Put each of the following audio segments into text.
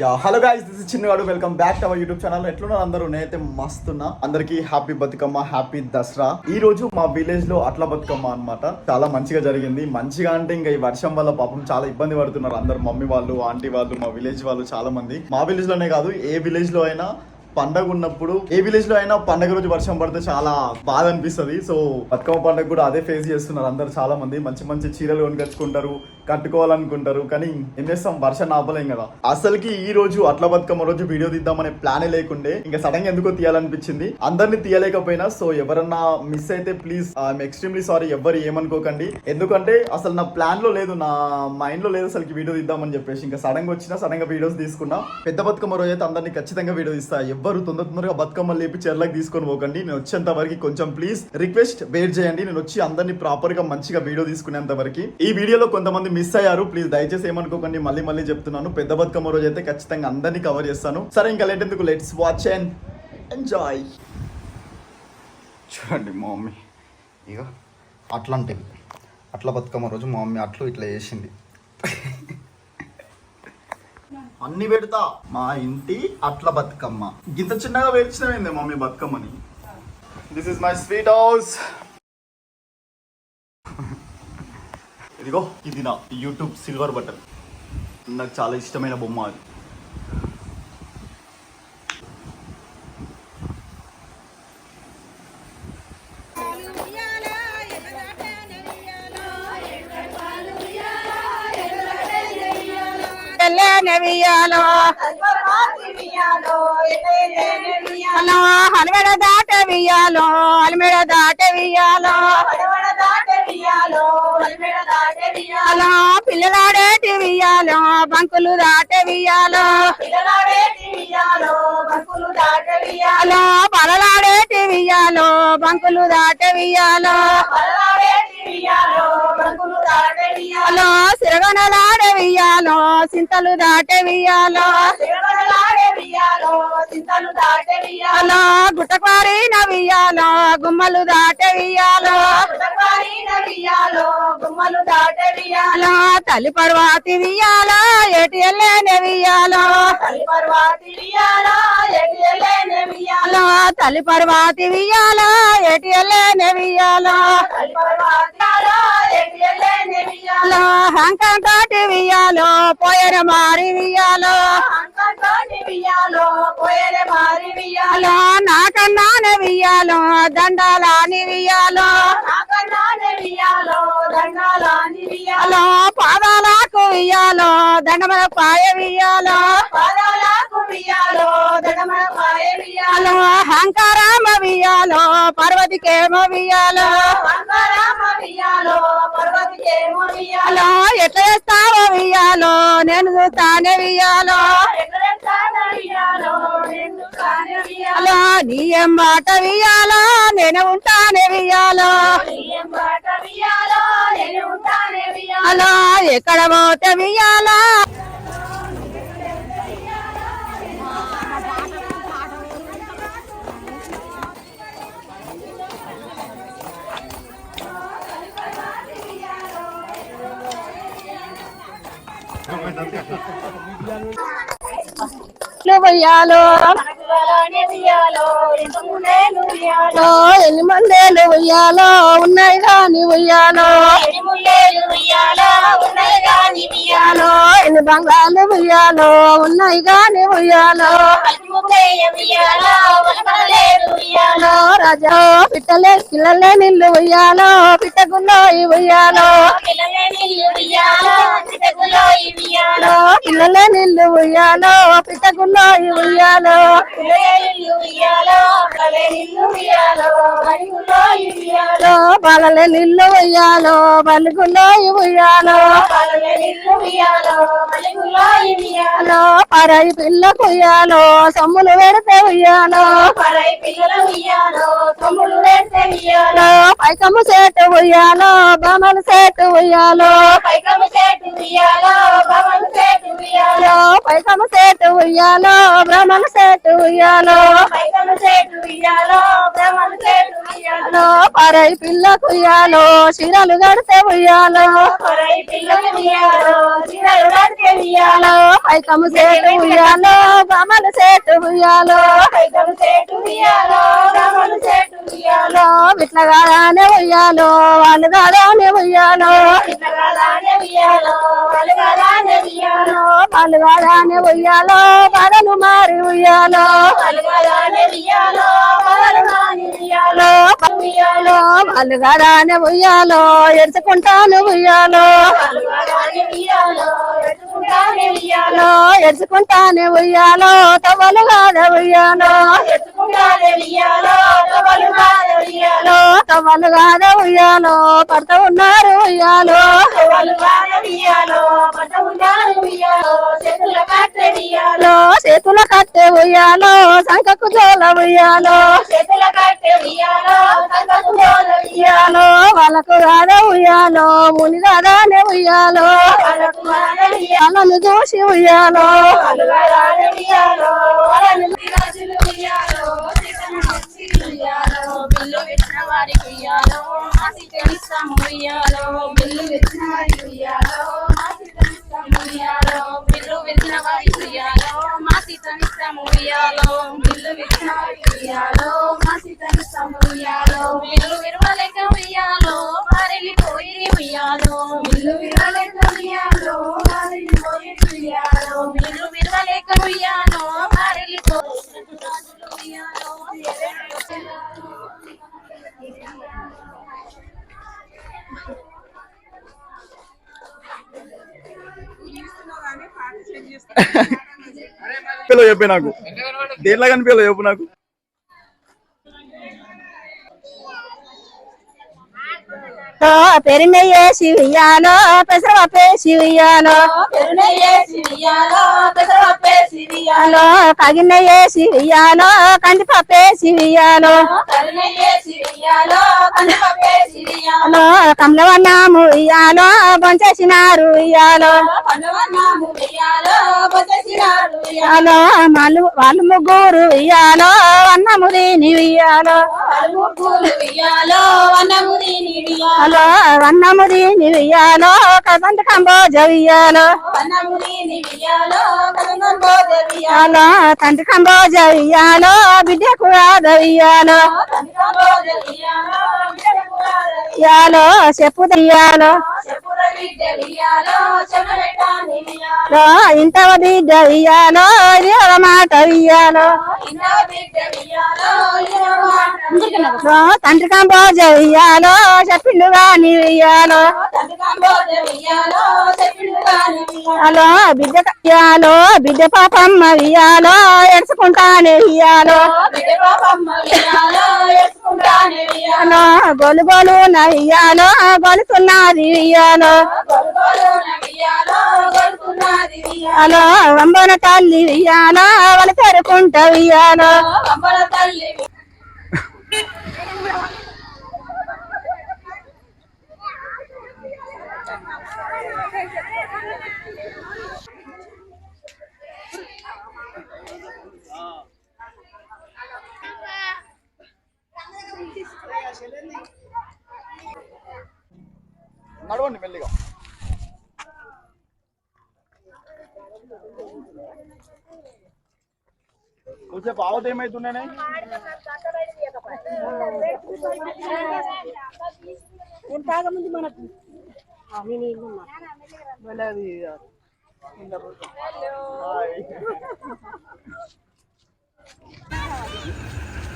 Yeah hello guys this is Chinnagadu. Welcome back to our YouTube channel ఎట్లున్నారు అందరూ? నేనైతే మస్తున్నా. అందరికీ హ్యాపీ బతుకమ్మ హ్యాపీ దసరా. ఈ రోజు మా విలేజ్లో అట్ల బతుకమ్మ అన్నమాట. చాలా మంచిగా జరిగింది. మంచిగా అంటే ఇంకా ఈ వర్షం వల్ల పాపం చాలా ఇబ్బంది పడుతున్నారు అందరు. మమ్మీ వాళ్ళు ఆంటీ వాళ్ళు మా విలేజ్ వాళ్ళు చాలా మంది. మా విలేజ్లోనే కాదు ఏ విలేజ్లో అయినా పండగ ఉన్నప్పుడు ఏ విలేజ్లో అయినా పండగ రోజు వర్షం పడితే చాలా బాధ అనిపిస్తుంది. సో బతుకమ్మ పండగ కూడా అదే ఫేస్ చేస్తున్నారు అందరు చాలా మంది. మంచి మంచి చీరలు కొనుకొచ్చుకుంటారు కట్టుకోవాలనుకుంటారు. కానీ ఏం చేస్తాం? వర్షం ఆపలేం కదా. అసలుకి ఈ రోజు అట్ల బతుకమ్మ రోజు వీడియో తీద్దామనే ప్లానే లేకుండే ఇంకా సడన్గా ఎందుకో తీయాలనిపించింది. అందరిని తీయలేకపోయినా సో ఎవరన్నా మిస్ అయితే ప్లీజ్ ఐఎమ్ ఎక్స్ట్రీమ్లీ సారీ ఎవరు ఏమనుకోకండి. ఎందుకంటే అసలు నా ప్లాన్లో లేదు నా మైండ్లో లేదు అసలు వీడియో తీద్దామని చెప్పేసి. ఇంకా సడన్గా వచ్చినా సడన్గా వీడియోస్ తీసుకున్నా. పెద్ద బతుకమ్మ రోజు అయితే అందరినీ ఖచ్చితంగా వీడియో తీస్తా. ఎవ్వరు తొందర తొందరగా బతుకమ్మ లేపి చెర్లకు తీసుకొని పోకండి. నేను వచ్చేంత వరకు కొంచెం ప్లీజ్ రిక్వెస్ట్ వెయిట్ చేయండి. నేను వచ్చి అందరినీ ప్రాపర్గా మంచిగా వీడియో తీసుకునేంత వరకు. ఈ వీడియోలో కొంతమంది మిస్ అయ్యారు. ప్లీజ్ దయచేసి ఏమనుకోకండి. మళ్ళీ మళ్ళీ చెప్తున్నాను. పెద్ద బతుకమ్మ రోజు అయితే ఖచ్చితంగా అందరినీ కవర్ చేస్తాను. సరే ఇంకా లేట్ ఎందుకు? లెట్స్ వాచ్ అండ్ ఎంజాయ్ చూడండి మా మమ్మీ. ఇక అట్లాంటివి అట్ల బతుకమ్మ రోజు మా మమ్మీ అట్లు ఇట్లా చేసింది. అన్ని పెడతా. మా ఇంటి అట్ల బతుకమ్మ. ఇంత చిన్నగా పేర్చిన మమ్మీ బతుకమ్మని? This is my sweet house ఇదిగో ఇది నా యూట్యూబ్ సిల్వర్ బటన్ నాకు చాలా ఇష్టమైన బొమ్మ అది. నెవియాలో హలో హలమెడ దాట వియాలో హలమెడ దాట వియాలో హలో పిల్లలాడేటి వియాలో బంకులు దాట వియాలో హలో బలలాడేటి వియాలో బంకులు దాట వియాలో హలో సిరగనలాడ వియాలో సింతలు దాట వియాలో హలో గుట్టకారి నవియాలో. గుమ్మలు దాట వియాలో హలో తల్లి పర్వాతి వియాలో ఏటి ఎల్లేనే వియాలో తల్లి పర్వాతి వియాలో ఏటి ఎల్లేనే వియాలో హంకం తోటి వియాలో పోయన మారి వియాలో నాకన్నానే వియాలో దండాలని వియాలో హలో పాదాలకు వియాలో దండమల పాయ వియాలో హలో హంకారామ వియాలో పర్వతికేమో వియాలో హలో ఎట్లా చేస్తావో వియాలో నేను చూస్తానే వియాలో హలో నీ ఏం నేను ఉంటానే వియాలా అలా ఎక్కడ పోతే వియాలా ఉయ్యాలో ఎన్ని మందేలు ఉయ్యాలో ఉన్నాయి కాని ఉయ్యాలో. ఎన్ని బంగాలు ఉయ్యాలో ఉన్నాయి కాని ఉయ్యాలో. రాజా పిట్టలే పిల్లలే నిల్లు ఉయ్యాలో పిట్టగుల్లో ఉయ్యాలో. పిల్లలే నిల్లు ఉయ్యాలో పిట్టగుల్లో ఉయ్యాలో. బాలలే నిల్లు ఉయ్యాలో బలుగుల్లో ఉయ్యాలో ఉయ్యాలో పరాయి పిల్ల ఉయ్యాలో సొమ్ములు పెడితే ఉయ్యాలో పైకమ్మ సేటు ఉయ్యాలో బామల సేటు ఉయ్యాలో పైకము చేటు ఉయ్యాలో భవన్ చేటు ఉయ్యాలో పైకమ్మ సేటు ఉయ్యాలో బ్రహ్మల సేటు ఉయ్యాలో ఉయ్యాలో. పరై పిల్లకు ఉయ్యాలో చీరలు కడితే ఉయ్యాలో. పైకము చేటు ఉయ్యాలో భ్రమలు చేటు ఉయ్యాలో. విట్లగానే ఉయ్యాలో వాళ్ళు కాదానే ఉయ్యాలో. వాళ్ళు కాదానే ఉయ్యాలో. పడలు మారి ఉయ్యాలో. వలగానే ఉయ్యాలో వలగానే ఉయ్యాలో. ఉయ్యాలో కాదానే ఉయ్యాలో ఎడుచుకుంటాను ఉయ్యాలో ఉయ్యాలో ఎత్తుకుంటానే ఉయ్యాలో ఎడుచుకుంటానే ఉయ్యాలో తవ్వలు కాద ఉయ్యాలో పడుతూ ఉన్నారు ఉయ్యాలో చేతుల కట్టె ఉయ్యాలో సంకకు జోల ఉయ్యాలో చేతుల కట్టె ఉయ్యాలో ఉయ్యాలో వాళ్ళకు కాద ఉయ్యాలో ముని రాదానే ఉయ్యాలో వాళ్ళను చూసి ఉయ్యాలో బిల్లు పెట్టిన వారికి ఉయ్యాలో మాసి తెలుస్తాము ఉయ్యాలో బిల్లు వారికి ఉయ్యాలో మాసి తెలుస్తాము ఉయ్యాలో బిల్లు వారికి ఉయ్యాలో తనిస్తాము ఉయ్యాలో బిల్లు వారికి ఉయ్యాలో మాసి తనిస్తాము ఉయ్యాలో బిల్లు విరవలేక ఉయ్యాలో వారిని పోయి ఉయ్యాలో బిల్లు విరవలేక ఉయ్యాలో వారిని పోయి ఉయ్యాలో బిల్లు విరవలేక ఉయ్యాలో వారిని పోయి పిల్ల చెప్పే నాకు. దేంట్లో కనిపించలే చెప్పు నాకు. పెరినయ్యేసి ఉయ్యాలో పెసరపేసి ఉయ్యాలో పెరునయ్యేసి ఉయ్యాలో పెసరపేసి ఉయ్యాలో ఉయ్యాలో కగినయ్యేసి ఉయ్యాలో కందిపప్పేసి ఉయ్యాలో కరుణయ్యేసి ఉయ్యాలో కందిపప్పేసి ఉయ్యాలో ఉయ్యాలో కమలవన్నాము బొంచేసినారు ఉయ్యాలో. పండువన్నాము ఉయ్యాలో వాళ్ళు ముగ్గురు ఉయ్యాలో అన్నము తిని ఉయ్యాలో. పలుము పూలు ఉయ్యాలో వనము దీని ఉయ్యాలో ఉయ్యాలో అన్నము కదంత కంబోజ వనము దీని ఉయ్యాలో కదంగం పోద ఉయ్యాలో తండ్రి కంబోజ ఉయ్యాలో బిడ్డకు కందికం పోద ఉయ్యాలో బిడ్డకురాల ఉయ్యాలో చెప్పు ఉయ్యాలో చెప్పుర బిడ్డ ఉయ్యాలో చెమరెట్టాని ఉయ్యాలో లో ఇంట బిడ్డ ఉయ్యాలో ఇది ఒక మాట ఉయ్యాలో ఇన్న బిడ్డ ఉయ్యాలో ఇన్న మాట లో తండ్రి కంబోజ ఉయ్యాలో చెప్పిండు గాని ఉయ్యాలో హలో బిడ్డ ఉయ్యాలో బిడ్డ పాపమ్మ ఉయ్యాలో ఎడుచుకుంటానే ఉయ్యాలో బిడ్డ పాపమ్మ హలో గొలు గొలు ఉయ్యాలో గొలుతున్నది ఉయ్యాలో హలో వంబన తల్లి ఉయ్యాలో వాళ్ళు తెరుకుంటా ఉయ్యాలో కంబల తల్లి నడవండి మెల్లిగా. కొంచెం ఆవత ఏమైతున్నానే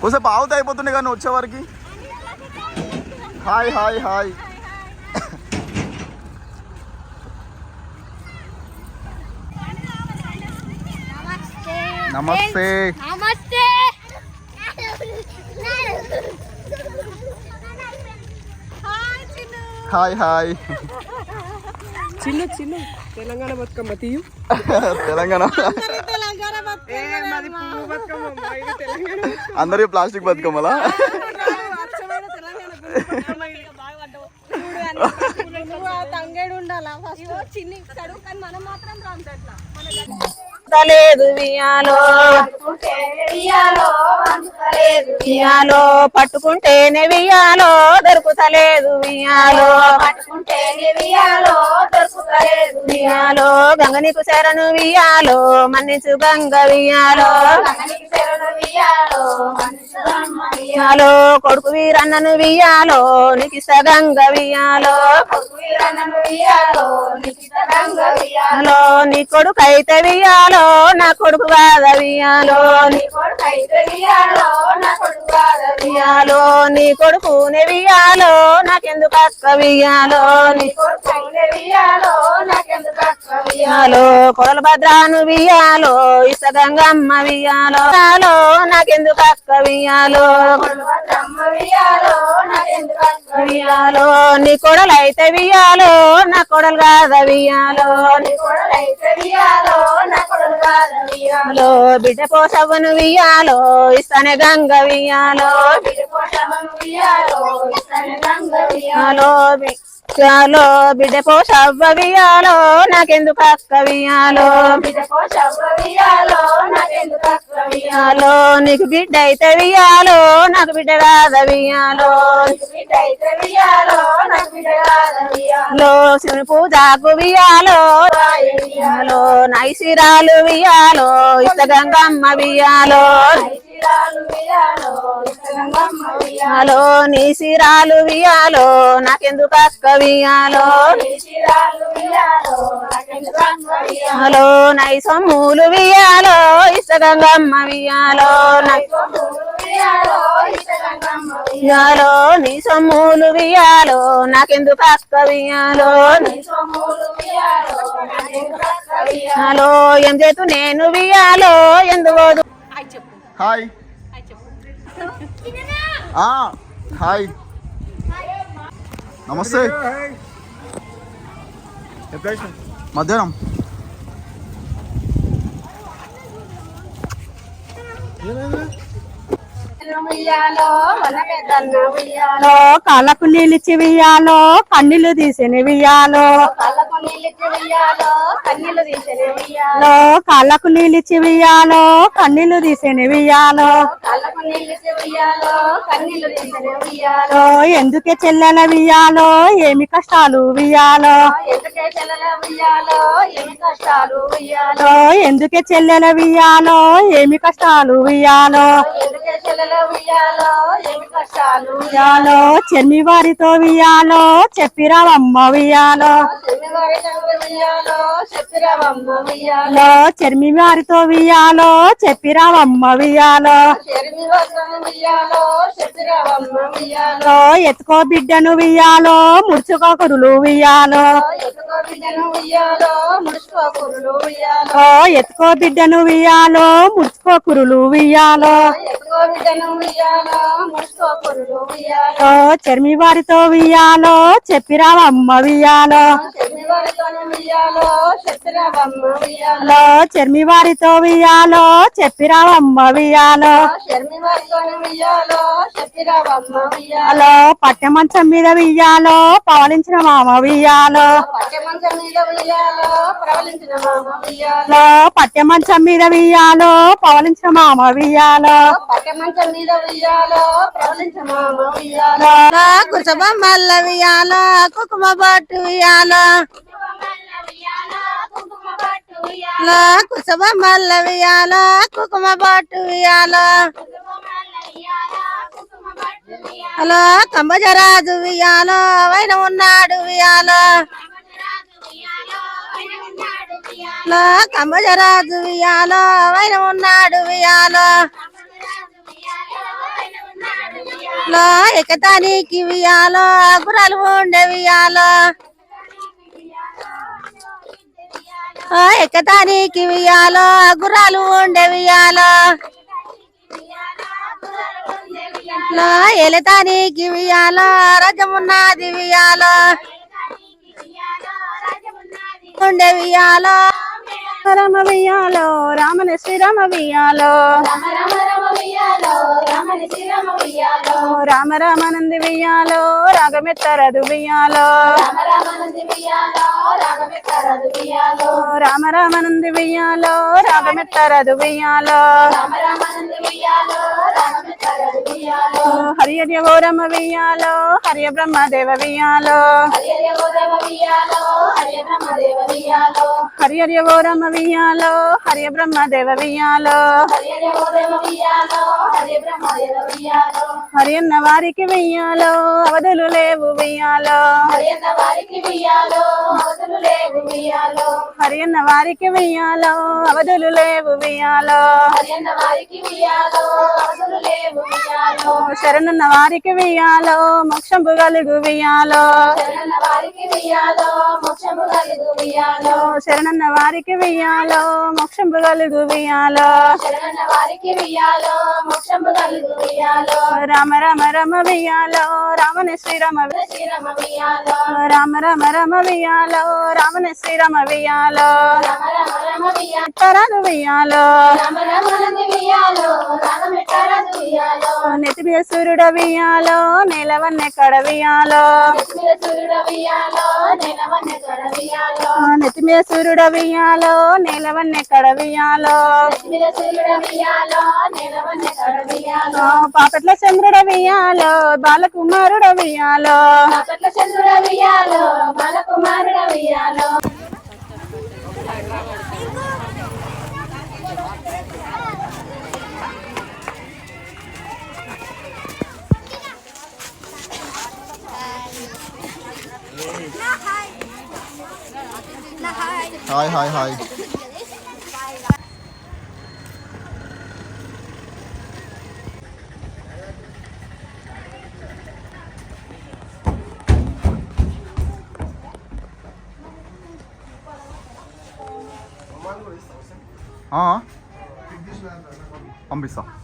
కొంచెం ఆవత అయిపోతుండే కానీ వచ్చేవారికి హాయ్ హాయ్ హాయ్ నమస్తే నమస్తే హాయ్ హాయ్ చిన్న చిన్న తెలంగాణ బతుకమ్మ తీయు తెలంగాణ అందరి ప్లాస్టిక్ బతుకమ్మలా? తంగేడు ఉండాలా చిన్ని మనం మాత్రం రాందట్లా లేదు వియాలో వియాలో పట్టుకుంటేనే వియాలో దొరుకుతలేదు వియాలో వియాలో గంగ నీకు శరణు వియాలో మన్నిచు గంగ వియాలో వియాలో కొడుకు వీరన్నను వియాలో నీకు గంగ వియాలో వీరన్నను ఉయ్యాలో నిఖిత రంగ వియాలో నీ కొడుకు అయితే వియాలో నా కొడుకు వియాలో నీ నా కొడుకు కాదు వియాలో నీ కొడుకునే వియాలో నాకెందుకు అక్క వియాలో నీ కొడుకైతే ఉయ్యాలో నాకెందుకు అక్క ఉయ్యాలో వియాలో కొడల భద్రాను వియాలో ఇస గంగమ్మ వియాలో వియాలో నాకెందుకు అక్క వియాలో వియాలో నీ కొడలైతే వియాలో నా కొడలు కాద వియాలో కొడుకైతే ఉయ్యాలో నా కొడుకు వియాలో బిడ్డ పోసవ్వను వియాలో ఇస్తానే గంగ వియాలో విడిపోటమను ఉయ్యాలో ఇతని రంగ వియాలో ఉయ్యాలో వియాలో బిడ్డ పోసవ్వ వియాలో నాకెందుకు అక్క వియాలో నీకు బిడ్డ అయితే వియాలో నాకు బిడ్డ కాద వియాలో బిడ్డ అయితే ఉయ్యాలో నాకు బిడ్డ కాదు ఉయ్యాలో లో శివుని పూజకు వియాలో వియాలో నైసిరాలు వియాలో ఇష్ట గంగమ్మ వియాలో హలో నీ సిరాలు వియాలో నాకెందుకు అక్క వియాలో హలో నై సొమ్ములు వియాలో ఇష్టగంగమ్మ వియాలో వియాలో నీ సమ్ములు వియాలో నాకెందుకు అక్క వియాలో హలో ఏం చేతు నేను వియాలో ఎందుకు హాయ్. ఆ, హాయ్. నమస్తే. మధ్యాహ్నం. ఉయ్యాలో మన పెద్దన్న ఉయ్యాలో వియాలో కాళ్ళకు నిలిచి వియాలో కన్నీళ్ళు తీసిన వియాలో కళ్ళకు నీళ్ళకి ఉయ్యాలో కన్నీళ్ళు తీసిన ఉయ్యాలో లో కాళ్ళకు నిలిచి వియాలో కన్నీళ్ళు తీసిన వియాలో కళ్ళకు నీళ్ళకి ఉయ్యాలో కన్నీళ్ళు తీసిన ఎందుకే చెల్లెల వియాలో ఏమి కష్టాలు వియాలో ఎందుకే చెల్లెల ఉయ్యాలో ఏమి కష్టాలు ఉయ్యాలో లో ఎందుకే చెల్లెల వియాలో ఏమి కష్టాలు వియాలో ఎందుకే చెల్లెల ఉయ్యాలో? చెన్ని వారితో వియాలో చెప్పిరావమ్మ వియాలో లో చెర్మి వారితో వియాలో చెప్పిరావమ్మ వియాలో ఎత్తుకో బిడ్డను వియాలో ముడుచుకో కురులు వియాలో ఎత్తుకో బిడ్డను ఉయ్యాలో ముడుచుకో కురులు ఉయ్యాలో. లో ఎత్తుకో బిడ్డను వియాలో ముడుచుకో కురులు వియాలో ఎత్తుకో బిడ్డను ఉయ్యాలో ముడుచుకో కురులు ఉయ్యాలో. లో చెర్మి వారితో వియాలో చెప్పిరావమ్మ వియాలో చెమ్మివారితో ఉయ్యాలో చెప్పిరావమ్మ ఉయ్యాలో. లో చెర్మి వారితో వియాలో చెప్పిరావమ్మ వియాలో శర్మి వారితో ఉయ్యాలో చెప్పిరావమ్మ ఉయ్యాలో లో పట్టె మంచం మీద వియాలో పవలించిన మామ వియాలో పట్టె మంచం మీద ఉయ్యాలో ప్రవలించిన మామ ఉయ్యాలో లో పట్టె మంచం మీద వియాలో పవలించిన మామ ఉయ్యాలో కుసబొమ్మల్ల వియాలో కుకుమ బొట్టు వియాలో లో కుసబొమ్మల్ల వియాలో కుకుమ బొట్టు వియాలో హలో కంబజరాజు వియాలో వైన ఉన్నాడు వియాలో హలో కంబజరాజు వియాలో వైన ఉన్నాడు వియాలో లో ఎకతానికి వియాలో అగురాలు ఉండే వియాలో ఎక్కతానికి వియాలో అగురాలు ఉండే వియాలో ఎలతానికి వియాలో రజమున్నది వియాలో ఉండే వియాలో రమ వియాలో రామన శ్రీరామ వియాలో రామ రామానంది వియ్యాలో రాగమెత్తరదు వియ్యాలో. రామ రామానంది ఉయ్యాలో రామ వియ్యాలో రాగమెత్తరదు వియ్యాలో. హరి హరి ఓరమ్మ వియ్యాలో హరియ వియ్యాలో హరియ బ్రహ్మదేవ ఉయ్యాలో హరి హరి ఓరమ్మ వియ్యాలో హరియ వియ్యాలో హరియ బ్రహ్మదేవ ఉయ్యాలో హరి అన్న వారికి వియ్యాలో అవధులు లేవు వియ్యాలో హరియన్న వారికి ఉయ్యాలో అవతులు లేవు ఉయ్యాలో హరి అన్న వారికి వియ్యాలో అవధులు లేవు వియ్యాలో శరణన్న వారికి వియ్యాలో మోక్షంబు గలుగు వియ్యాలో శరణన్న వారికి ఉయ్యాలో మోక్షము కలుగు మోక్షంబు గలుగు ఉయ్యాలో రామ రామ రమ వియ్యాలో రామన శ్రీరామ రామ రామ రమ వియ్యాలో రామన శ్రీరామ ఉయ్యాలో తరదు వియ్యాలో నెత్తిమీద సూర్యుడవియాలో నెలవన్నె కడవియాలో నెత్తిమీద సూర్యుడవియాలో నెలవన్నె కడవియాలో పాపట్ల చంద్రుడవియాలో బాలకుమారుడవియాలో బాలకుమారుడవియాలో వియ్యాలో కాకట్ల చంద్రుడ ఉయ్యాలో బాలకుమారుడ ఉయ్యాలో